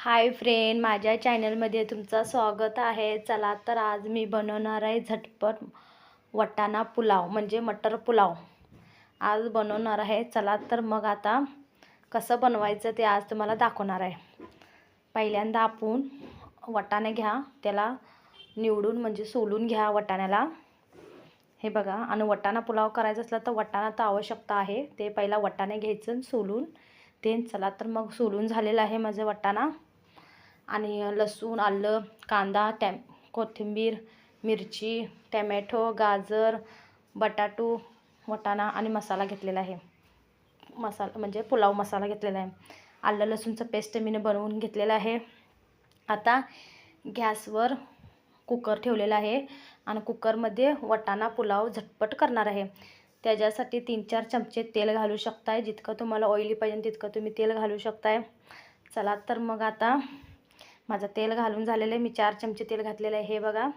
Hi friend माझ्या चॅनलमध्ये तुमचं स्वागत आहे. चला तर आज मी बनवणार आहे झटपट वटाणा पुलाव म्हणजे मटर पुलाव. आज बनवणार आहे. चला तर मग आता कसं बनवायचं ते आज तुम्हाला दाखवणार आहे. पहिल्यांदा आपण वटाणे घ्या त्याला निवडून म्हणजे सोलून घ्या वटाण्याला. हे बघा आणि वटाणा पुलाव करायचा असला तर वटाणा तर आवश्यकता आहे. ते पहिला वटाणे घ्यायचं सोलून ते चला तर मग सोलून झालेलं आहे माझं वटाणा. आणि लसूण आलं कांदा टॅम कोथिंबीर मिरची टॅमॅटो गाजर बटाटू वटाणा आणि मसाला घेतलेला आहे. मसाला म्हणजे पुलाव मसाला घेतलेला आहे. आलं लसूणचं पेस्ट मी बनवून घेतलेलं आहे. आता गॅसवर कुकर ठेवलेला आहे आणि कुकरमध्ये वटाणा पुलाव झटपट करणार आहे. त्याच्यासाठी तीन चार चमचे तेल घालू शकताय. जितकं तुम्हाला ऑइली पाहिजे तितकं तुम्ही तेल घालू शकताय. चला तर मग आता माझं तेल घालून झालेलं आहे. मी चार चमचे तेल घातलेलं आहे. हे बघा.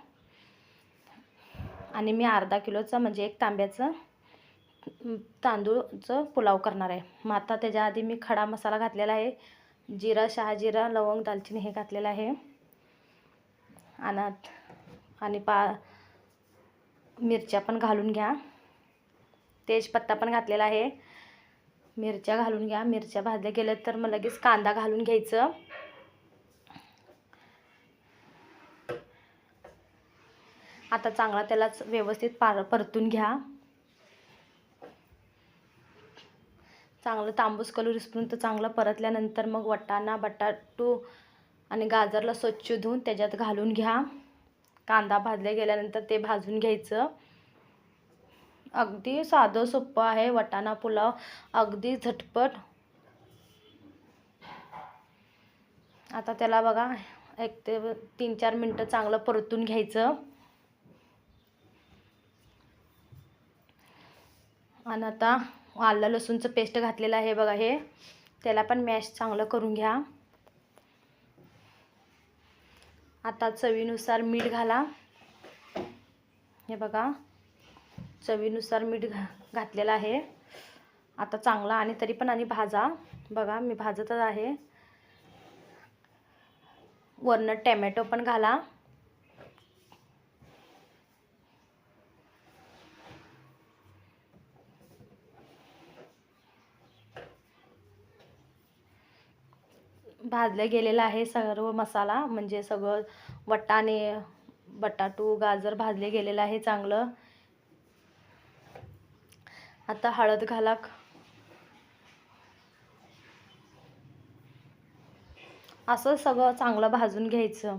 आणि मी अर्धा किलोचं म्हणजे एक तांब्याचं तांदूळचं पुलाव करणार आहे. मग आता त्याच्या आधी मी खडा मसाला घातलेला आहे. जिरा शहाजिरा लवंग दालचिनी हे घातलेलं आहे. आणि आणि पा मिरच्या पण घालून घ्या. तेजपत्ता पण घातलेला आहे. मिरच्या घालून घ्या. मिरच्या भाजल्या गेल्या तर मग लगेच कांदा घालून घ्यायचं. आता चांगला त्यालाच व्यवस्थित पार परतून घ्या. चांगलं तांबूस कलर तर चांगलं परतल्यानंतर मग वटाणा बटाटू आणि गाजरला स्वच्छ धुवून त्याच्यात घालून घ्या. कांदा भाजल्या गेल्यानंतर ते भाजून घ्यायचं. अगदी साधं सोपं आहे. वटाणा पुलाव अगदी झटपट. आता त्याला बघा एक ते तीन चार मिनटं चांगलं परतून घ्यायचं. आणि आता आलं लसूणचं पेस्ट घातलेलं आहे बघा हे. त्याला पण मॅश चांगलं करून घ्या. आता चवीनुसार मीठ घाला. हे बघा चवीनुसार मीठ घा घातलेलं आहे. आता चांगला आणि तरी पण आणि भाजा. बघा मी भाजतच आहे. वरनं टॅमॅटो पण घाला. भाजलं गेलेलं आहे सर्व मसाला म्हणजे सगळं वटाणे बटाटू गाजर भाजले गेलेलं आहे चांगलं. आता हळद घाला. असं सगळं चांगलं भाजून घ्यायचं.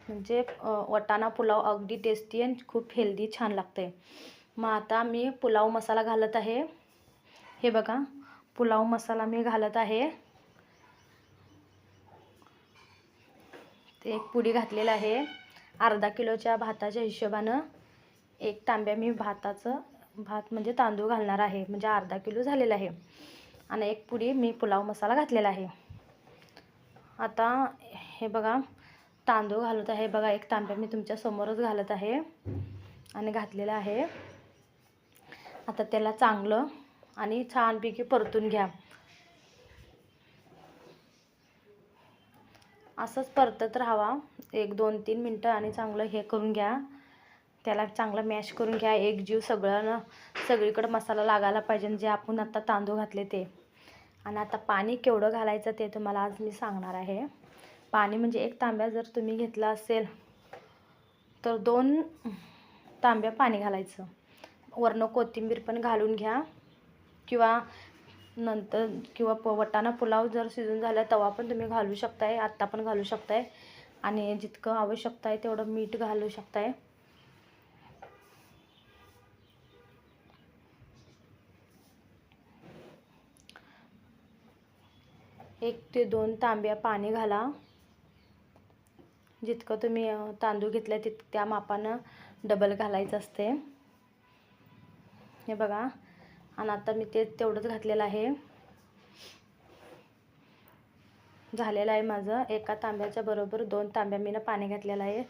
म्हणजे वटाणा पुलाव अगदी टेस्टी आणि खूप हेल्दी छान लागते मग आता मी पुलाव मसाला घालत आहे. हे बघा पुलाव मसाला मी घालत आहे. ते एक पुडी घातलेलं आहे. अर्धा किलोच्या भाताच्या हिशोबानं एक तांब्या मी भाताचं भात म्हणजे तांदूळ घालणार आहे. म्हणजे अर्धा किलो झालेला आहे. आणि एक पुडी मी पुलाव मसाला घातलेला आहे. आता हे बघा तांदूळ घालत आहे. बघा एक तांब्या मी तुमच्या समोरच घालत आहे. आणि घातलेलं आहे. आता त्याला चांगलं आणि छानपैकी परतून घ्या. असंच परतत राहावा. एक दोन तीन मिनटं आणि चांगलं हे करून घ्या. त्याला चांगलं मॅश करून घ्या. एक जीव सगळं सगळीकडं मसाला लागायला पाहिजे जे आपण आता तांदूळ घातले ते. आणि आता पाणी केवढं घालायचं ते तुम्हाला आज मी सांगणार आहे. पाणी म्हणजे एक तांब्या जर तुम्ही घेतला असेल तर दोन तांब्या पाणी घालायचं. वरनं कोथिंबीर पण घालून घ्या. किंवा नंतर किंवा प वटाणा पुलाव जर शिजून झाला तवा पण तुम्ही घालू शकताय आत्ता पण घालू शकताय. आणि जितकं आवश्यकता आहे तेवढं मीठ घालू शकताय. एक ते दोन तांब्या पाणी घाला. जितकं तुम्ही तांदूळ घेतलं तित त्या मापानं डबल घालायचं असते हे बघा. आणि आता मी ते तेवढंच घातलेलं आहे. झालेलं आहे माझं. एका तांब्याच्या बरोबर दोन तांब्या मीनं पाणी घातलेलं आहे.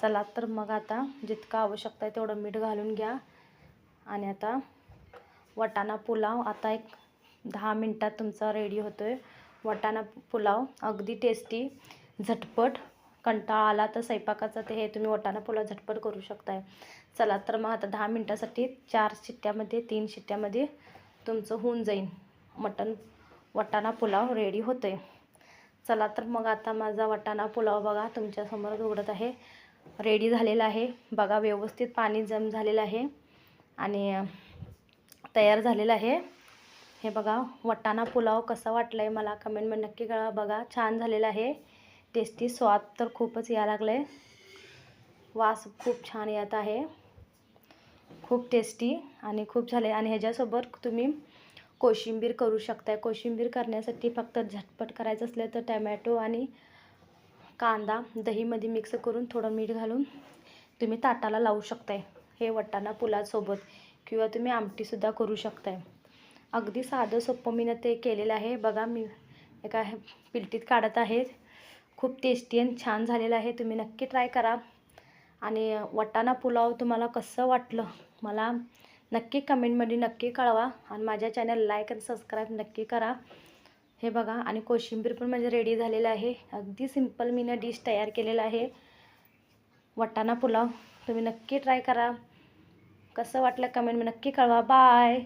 चला तर मग आता जितकं आवश्यकता आहे तेवढं मीठ घालून घ्या. आणि आता वटाणा पुलाव. आता एक दहा मिनटात तुमचा रेडी होतो आहे वटाणा पुलाव. अगदी टेस्टी झटपट. कंटाळा आला तर स्वयंपाकाचा ते हे तुम्ही वटाणा पुलाव झटपट करू शकताय. चला तर मग आता दहा मिनटासाठी चार शिट्ट्यामध्ये तीन शिट्ट्यामध्ये तुमचं होऊन जाईल मटण वटाणा पुलाव रेडी होतो आहे चला तर मग आता माझा वटाणा पुलाव बघा तुमच्यासमोर उघडत आहे. रेडी झालेला आहे. बघा व्यवस्थित पाणी जम झालेलं आहे. आणि तयार झालेलं आहे. हे बघा वटाणा पुलाव कसा वाटला आहे मला कमेंटमध्ये नक्की कळा बघा छान झालेला आहे. टेस्टी स्वाद तर खूपच यायला लागलं आहे वास खूप छान येत आहे. खूप टेस्टी आणि खूप झाले. आणि ह्याच्यासोबत तुम्ही कोशिंबीर करू शकताय. कोशिंबीर करण्यासाठी फक्त झटपट करायचं असलं तर टमॅटो आणि कांदा दहीमध्ये मिक्स करून थोडं मीठ घालून तुम्ही ताटाला लावू शकताय. हे वटाणा पुलासोबत किंवा तुम्ही आमटीसुद्धा करू शकताय. अगदी साधं सोपं मी ते केलेलं आहे. बघा मी एका पिलटीत काढत आहे. खूप टेस्टी आणि छान झालेलं आहे. तुम्ही नक्की ट्राय करा. आणि वटाणा पुलाव तुम्हाला कसं वाटलं मला नक्की कमेंटमध्ये नक्की कळवा आणि माझ्या चॅनल लाईक आणि सबस्क्राईब नक्की करा. हे बघा आणि कोशिंबीर पण म्हणजे रेडी झालेलं आहे. अगदी सिंपल मी डिश तयार केलेलं आहे. वटाणा पुलाव तुम्ही नक्की ट्राय करा. कसं वाटलं कमेंट नक्की कळवा. बाय